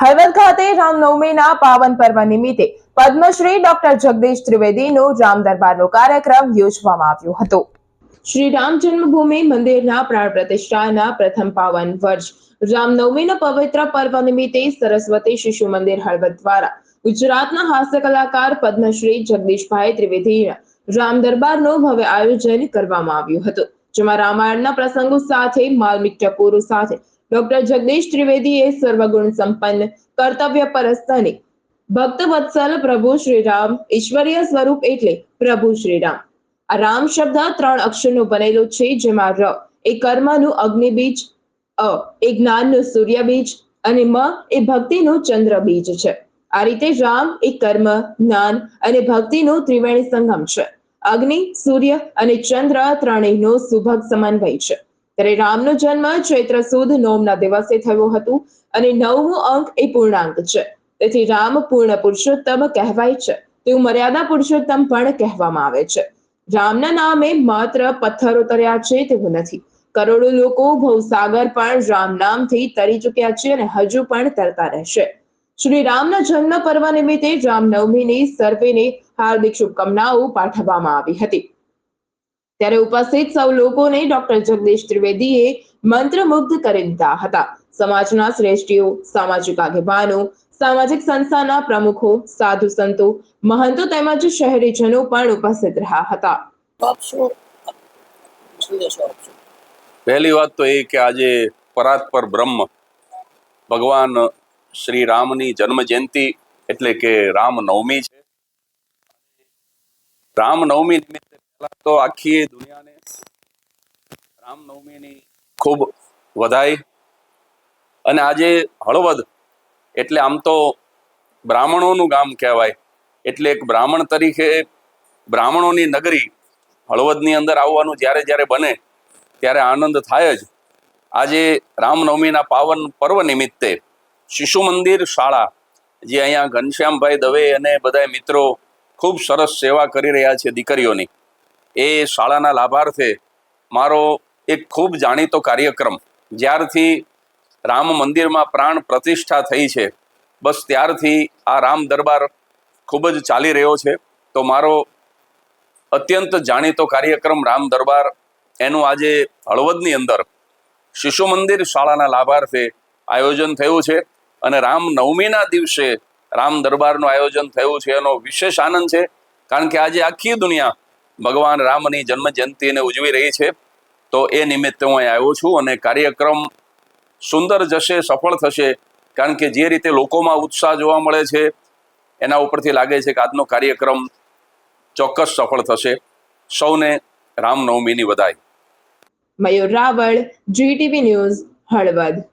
હળવદ ખાતે રામનવમીના પાવન પર્વ નિમિત્તે પદ્મશ્રી ડોક્ટર જગદીશ ત્રિવેદીનો રામ દરબારનો કાર્યક્રમ યોજવામાં આવ્યો હતો. શ્રી રામ જન્મભૂમિ મંદિરના પ્રાણ પ્રતિષ્ઠાના પ્રથમ પાવન વર્ષ. રામનવમીના પવિત્ર પર્વ નિમિત્તે સરસ્વતી શિશુ મંદિર હળવદ દ્વારા ગુજરાતના હાસ્ય કલાકાર પદ્મશ્રી જગદીશભાઈ ત્રિવેદીના રામ દરબારનું ભવ્ય આયોજન કરવામાં આવ્યું હતું, જેમાં રામાયણના પ્રસંગો સાથે માર્મિક ટકોરો સાથે ડોક્ટર જગદીશ ત્રિવેદીએ સર્વગુણ સંપન્ન, કર્તવ્ય પરસ્તને ભક્ત વત્સલ પ્રભુ શ્રીરામ, ઈશ્વરીય સ્વરૂપ એટલે પ્રભુ શ્રીરામ. આ રામ શબ્દ ત્રણ અક્ષરનો બનેલો છે, જેમાં ર એ કર્મનું અગ્નિ બીજ અ એ જ્ઞાનનું સૂર્ય બીજ અને મ એ ભક્તિનું ચંદ્ર બીજ છે. આ રીતે રામ એ કર્મ, જ્ઞાન અને ભક્તિનો ત્રિવેણી સંગમ છે. અગ્નિ, સૂર્ય અને ચંદ્ર ત્રણેયનો સુભગ સમન્વય છે. ત્યારે રામનો જન્મ ચૈત્ર સુદ નોમના દિવસે થયો હતો અને નવમો અંક એ પૂર્ણાંક છે. તેથી રામ પૂર્ણ પુરુષોત્તમ કહેવાય છે. તેવું મર્યાદા પુરુષોત્તમ પણ કહેવામાં આવે છે. રામના નામે માત્ર પથ્થરો તર્યા છે તેવું નથી. કરોડો લોકો ભવસાગર પણ રામ નામથી તરી ચૂક્યા છે અને હજુ પણ તરતા રહેશે. શ્રી રામના જન્મ પર્વ નિમિત્તે રામનવમીની સર્વેને હાર્દિક શુભકામનાઓ પાઠવવામાં આવી હતી. ત્યારે ઉપસ્થિત સૌ લોકોને ડોક્ટર જગદીશ ત્રિવેદીએ મંત્રમુગ્ધ કરી દીધા હતા. સમાજના શ્રેષ્ઠીઓ સામાજિક આગેવાનો સામાજિક સંસ્થાના પ્રમુખો સાધુ સંતો મહંતો તેમજ શહેરીજનો પણ ઉપસ્થિત રહ્યા હતા. પહેલી વાત તો એ કે આજે પરાત્પર બ્રહ્મ ભગવાન શ્રી રામની જન્મ જયંતિ એટલે કે રામનવમી છે. રામનવમી નિમિત્તે પહેલા તો આખી દુનિયાને રામનવમીની ખૂબ વધાઈ. અને આજે હળવદ એટલે આમ તો બ્રાહ્મણોનું ગામ કહેવાય. એટલે એક બ્રાહ્મણ તરીકે બ્રાહ્મણોની નગરી હળવદની અંદર આવવાનું જ્યારે જ્યારે બને ત્યારે આનંદ થાય જ. આજે રામનવમીના પાવન પર્વ નિમિત્તે શિશુ મંદિર શાળા, જે અહીંયા ઘનશ્યામભાઈ દવે અને બધા મિત્રો ખૂબ સરસ સેવા કરી રહ્યા છે દીકરીઓની. એ શાળાના લાભાર્થે મારો એક ખૂબ જાણીતો કાર્યક્રમ, જ્યારથી રામ મંદિરમાં પ્રાણ પ્રતિષ્ઠા થઈ છે. બસ ત્યારથી આ રામ દરબાર ખૂબ જ ચાલી રહ્યો છે. તો મારો અત્યંત જાણીતો કાર્યક્રમ રામ દરબાર, એનું આજે હળવદની અંદર શિશુ મંદિર શાળાના લાભાર્થે આયોજન થયું છે અને રામ નવમીના દિવસે રામ દરબારનું આયોજન થયું છે એનો વિશેષ આનંદ છે. કારણ કે આજે આખી દુનિયા ભગવાન રામની જન્મ જયંતિને ઉજવી રહી છે. તો એ નિમિત્તે હું અહીં આવ્યો છું અને કાર્યક્રમ સુંદર જશે, સફળ થશે. કારણ કે જે રીતે લોકોમાં ઉત્સાહ જોવા મળે છે, એના ઉપરથી લાગે છે કે આજનો કાર્યક્રમ ચોક્કસ સફળ થશે. સૌને રામનવમીની વધાઈ મયુર રાવળ જીટીવી ન્યૂઝ હળવદ.